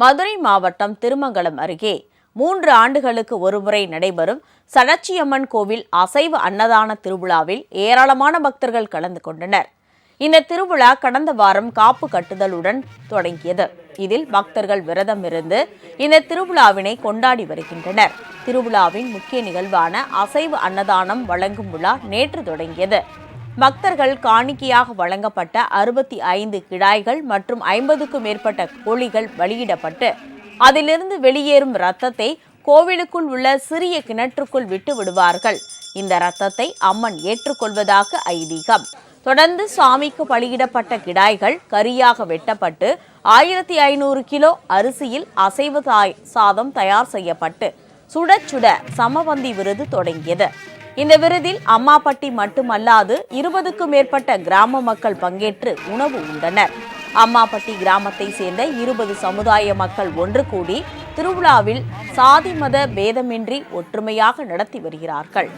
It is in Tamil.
மதுரை மாவட்டம் திருமங்கலம் அருகே மூன்று ஆண்டுகளுக்கு ஒருமுறை நடைபெறும் சடச்சியம்மன் கோவில் அசைவ அன்னதான திருவிழாவில் ஏராளமான பக்தர்கள் கலந்து கொண்டனர். இந்த திருவிழா கடந்த வாரம் காப்பு கட்டுதலுடன் தொடங்கியது. இதில் பக்தர்கள் விரதம் இருந்து இந்த திருவிழாவினை கொண்டாடி வருகின்றனர். திருவிழாவின் முக்கிய நிகழ்வான அசைவ அன்னதானம் வழங்கும் விழா நேற்று தொடங்கியது. பக்தர்கள் காணிக்கையாக வழங்கப்பட்ட அறுபத்தி ஐந்து கிடாய்கள் மற்றும் ஐம்பதுக்கும் மேற்பட்ட கோழிகள் வெளியிடப்பட்டு அதிலிருந்து வெளியேறும் இரத்தத்தை கோவிலுக்குள் உள்ள சிறிய கிணற்றுக்குள் விட்டு விடுவார்கள். இந்த இரத்தத்தை அம்மன் ஏற்றுக்கொள்வதாக ஐதீகம். தொடர்ந்து சாமிக்கு பலியிடப்பட்ட கிடாய்கள் கரியாக வெட்டப்பட்டு ஆயிரத்தி ஐநூறு கிலோ அரிசியில் அசைவு தாய் சாதம் தயார் செய்யப்பட்டு சுட சுட சமவந்தி விருது தொடங்கியது. இந்த விருதில் அம்மாப்பட்டி மட்டுமல்லாது இருபதுக்கும் மேற்பட்ட கிராம மக்கள் பங்கேற்று உணவு உண்டனர். அம்மாப்பட்டி கிராமத்தை சேர்ந்த இருபது சமுதாய மக்கள் ஒன்று கூடி திருவிழாவில் சாதி மத பேதமின்றி ஒற்றுமையாக நடத்தி வருகிறார்கள்.